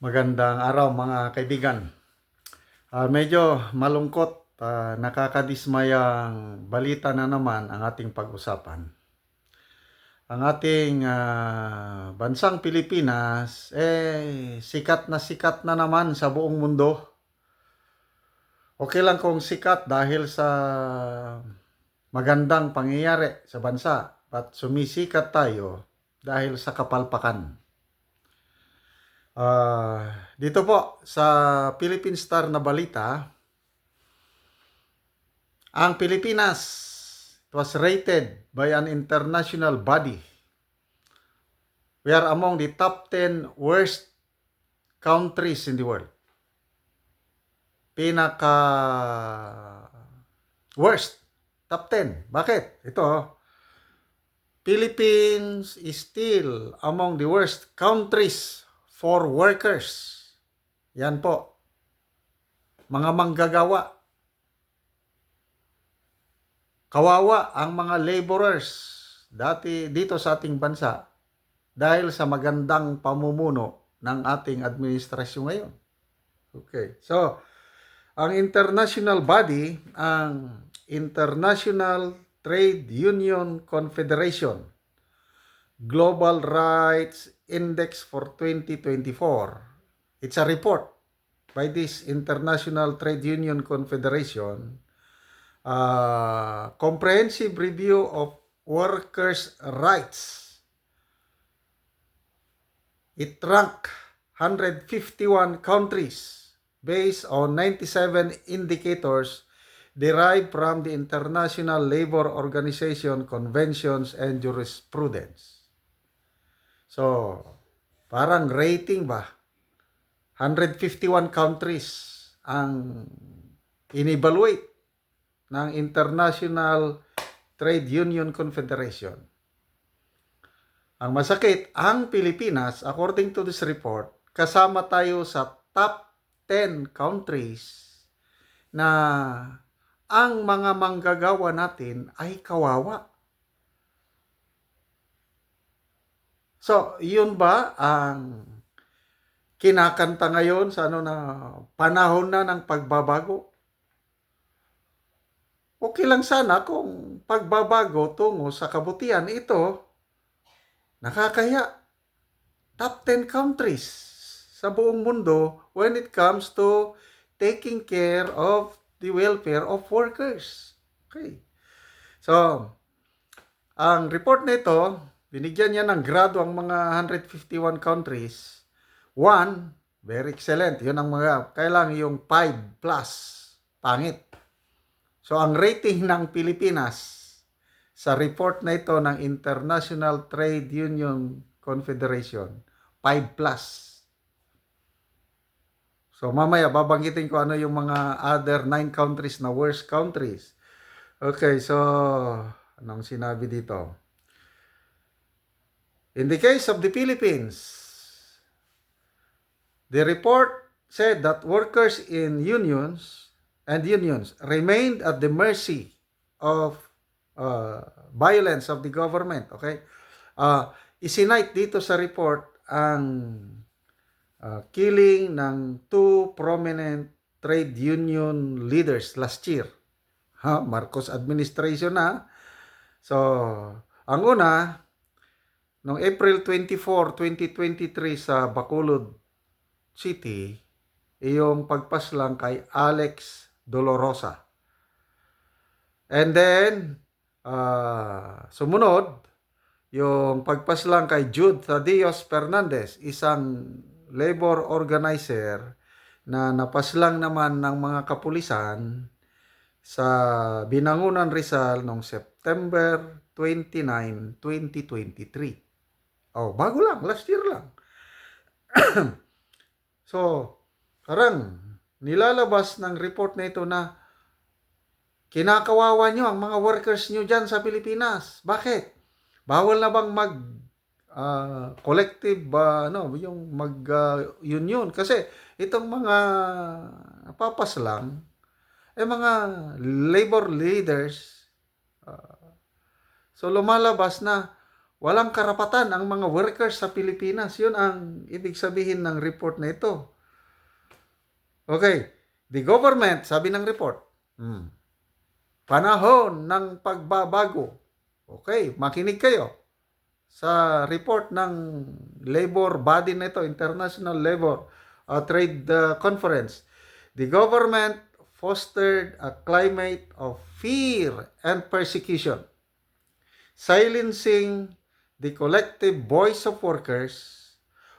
Magandang araw mga kaibigan. Ah, medyo malungkot, ah, nakakadismayang balita na naman ang ating pag-usapan. Ang ating ah, bansang Pilipinas, eh, sikat na sikat na naman sa buong mundo. Okay lang kung sikat dahil sa magandang pangyayari sa bansa. But sumisikat tayo dahil sa kapalpakan. Ah, dito po sa Philippine Star na balita, ang Pilipinas it was rated by an international body. We are among the top 10 worst countries in the world. Pinaka worst top 10. Bakit? Ito oh. Philippines is still among the worst countries for workers. Yan po. Mga manggagawa. Kawawa ang mga laborers dati dito sa ating bansa dahil sa magandang pamumuno ng ating administrasyon ngayon. Okay. So, ang international body, ang International Trade Union Confederation, Global Rights Index for 2024. It's a report by this International Trade Union Confederation, uh, comprehensive review of workers' rights. It ranked 151 countries based on 97 indicators derived from the International Labor Organization conventions and jurisprudence. So, parang rating ba? 151 countries ang inevaluate ng International Trade Union Confederation. Ang masakit, ang Pilipinas, according to this report, kasama tayo sa top 10 countries na ang mga manggagawa natin ay kawawa. So, yun ba ang kinakanta ngayon sa ano na panahon na ng pagbabago? Okay lang sana kung pagbabago tungo sa kabutihan ito nakakaya top 10 countries sa buong mundo when it comes to taking care of the welfare of workers. Okay. So, ang report nito, binigyan niya ng grado ang mga 151 countries. One, very excellent. Yun ang mga, kailang yung 5 plus, pangit. So, ang rating ng Pilipinas sa report na ito ng International Trade Union Confederation, 5 plus. So mamaya babanggitin ko ano yung mga other nine countries na worst countries. Okay, so anong sinabi dito? In the case of the Philippines, the report said that workers in unions and unions remained at the mercy of uh, violence of the government. Okay? Uh, isinite dito sa report ang uh, killing ng two prominent trade union leaders last year. Ha, Marcos administration na. So, ang una, noong April 24, 2023 sa Bacolod City, yung pagpaslang kay Alex Dolorosa. And then, uh, sumunod, yung pagpaslang kay Jude Thaddeus Fernandez, isang labor organizer na napaslang naman ng mga kapulisan sa Binangunan Rizal noong September 29, 2023. Oh, bago lang, last year lang. so, parang nilalabas ng report na ito na kinakawawa nyo ang mga workers nyo dyan sa Pilipinas. Bakit? Bawal na bang mag uh, collective uh, ano yung mag uh, union kasi itong mga papaslang eh mga labor leaders uh, so lumalabas na walang karapatan ang mga workers sa Pilipinas. Yun ang ibig sabihin ng report na ito. Okay, the government, sabi ng report, hmm, panahon ng pagbabago. Okay, makinig kayo sa report ng labor body na ito, International Labor uh, Trade uh, Conference. The government fostered a climate of fear and persecution, silencing the collective voice of workers.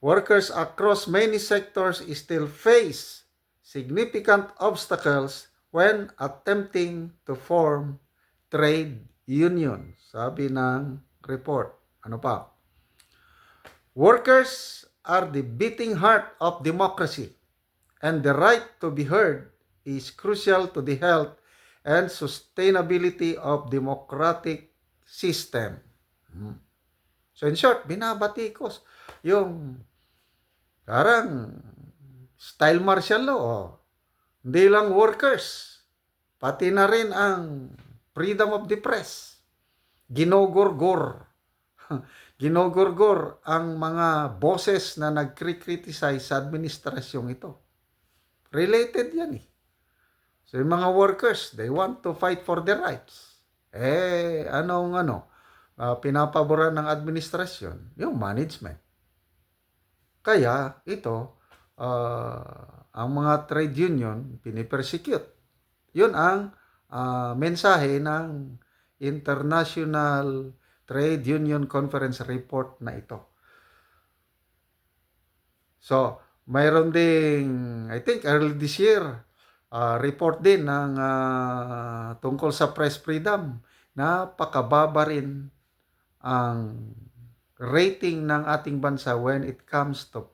Workers across many sectors still face significant obstacles when attempting to form trade unions. Sabi ng report. Ano pa? Workers are the beating heart of democracy and the right to be heard is crucial to the health and sustainability of democratic system. Hmm. So in short, binabatikos yung parang style martial law. Oh. Hindi lang workers, pati na rin ang freedom of the press. Ginogorgor. Ginogorgor ang mga bosses na nagkri-criticize sa administrasyong ito. Related yan eh. So yung mga workers, they want to fight for their rights. Eh, anong ano, uh, pinapaboran ng administrasyon? Yung management. Kaya ito, uh, ang mga trade union, pinipersecute. Yun ang uh, mensahe ng International Trade Union Conference report na ito. So, mayroon ding, I think early this year, uh, report din ng uh, tungkol sa press freedom. Napakababa rin ang rating ng ating bansa when it comes to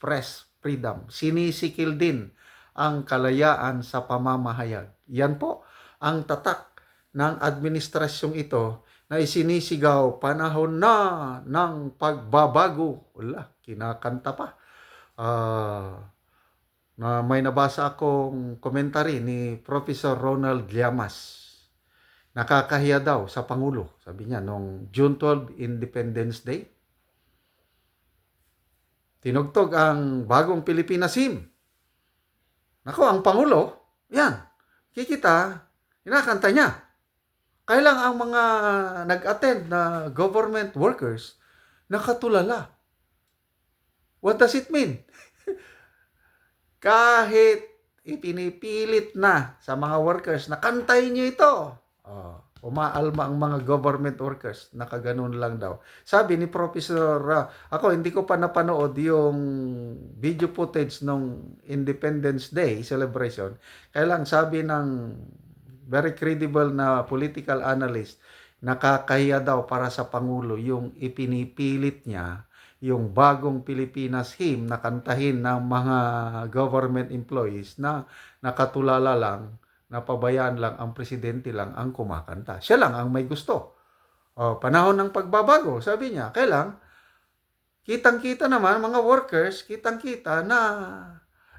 press freedom. Sinisikil din ang kalayaan sa pamamahayag. Yan po ang tatak ng administrasyong ito na isinisigaw panahon na ng pagbabago. Wala, kinakanta pa. Uh, na may nabasa akong komentary ni Professor Ronald Llamas. Nakakahiya daw sa Pangulo, sabi niya, nung June 12 Independence Day. Tinugtog ang bagong Pilipinas hymn. Nako, ang Pangulo, yan, kikita, kinakanta niya. Kailang ang mga nag-attend na government workers nakatulala. What does it mean? Kahit ipinipilit na sa mga workers na kantayin nyo ito. Oh, umaalma ang mga government workers. Nakaganon lang daw. Sabi ni Professor, uh, ako hindi ko pa napanood yung video footage ng Independence Day celebration. Kailang sabi ng very credible na political analyst, nakakahiya daw para sa Pangulo yung ipinipilit niya yung bagong Pilipinas hymn na kantahin ng mga government employees na nakatulala lang, napabayaan lang, ang presidente lang ang kumakanta. Siya lang ang may gusto. O, panahon ng pagbabago, sabi niya, kailang kitang-kita naman mga workers, kitang-kita na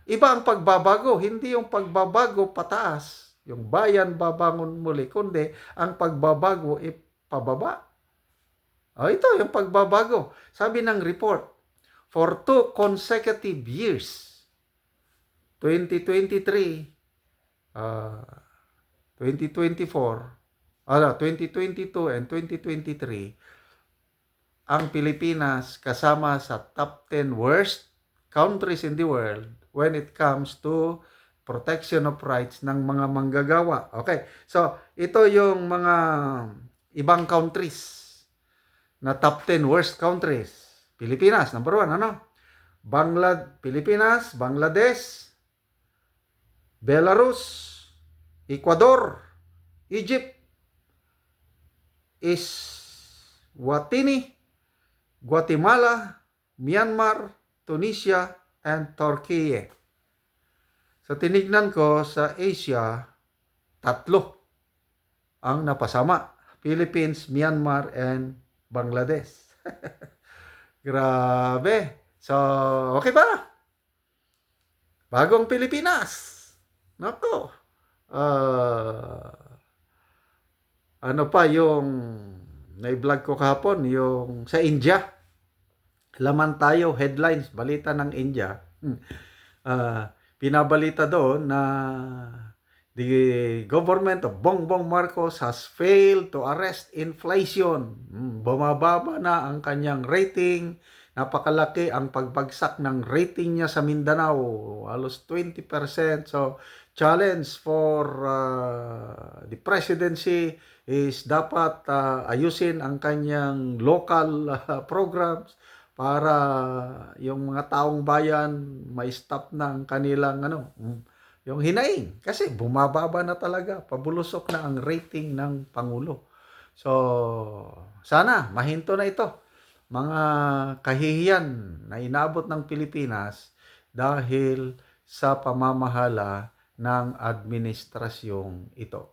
iba ang pagbabago, hindi yung pagbabago pataas, yung bayan babangon muli, kundi ang pagbabago ipababa. Oh, ito yung pagbabago. Sabi ng report, for two consecutive years, 2023, uh, 2024, ano, 2022 and 2023, ang Pilipinas kasama sa top 10 worst countries in the world when it comes to protection of rights ng mga manggagawa. Okay, so ito yung mga ibang countries na top 10 worst countries. Pilipinas, number 1, ano? Banglad, Pilipinas, Bangladesh, Belarus, Ecuador, Egypt, Eswatini, Guatemala, Myanmar, Tunisia, and Turkey. So tinignan ko sa Asia, tatlo ang napasama. Philippines, Myanmar, and Bangladesh. Grabe. So, okay ba? Bagong Pilipinas. Nako. Uh, ano pa yung na-vlog ko kahapon yung sa India. Laman tayo, headlines, balita ng India. Ah, pinabalita doon na the government of Bongbong Marcos has failed to arrest inflation. Hmm, Bumababa na ang kanyang rating. Napakalaki ang pagbagsak ng rating niya sa Mindanao. Halos 20%. So, challenge for uh, the presidency is dapat uh, ayusin ang kanyang local uh, programs para yung mga taong bayan may stop na ang kanilang ano mm, yung hinaing. Kasi bumababa na talaga. Pabulusok na ang rating ng pangulo. So sana mahinto na ito. Mga kahihiyan na inabot ng Pilipinas dahil sa pamamahala ng administrasyong ito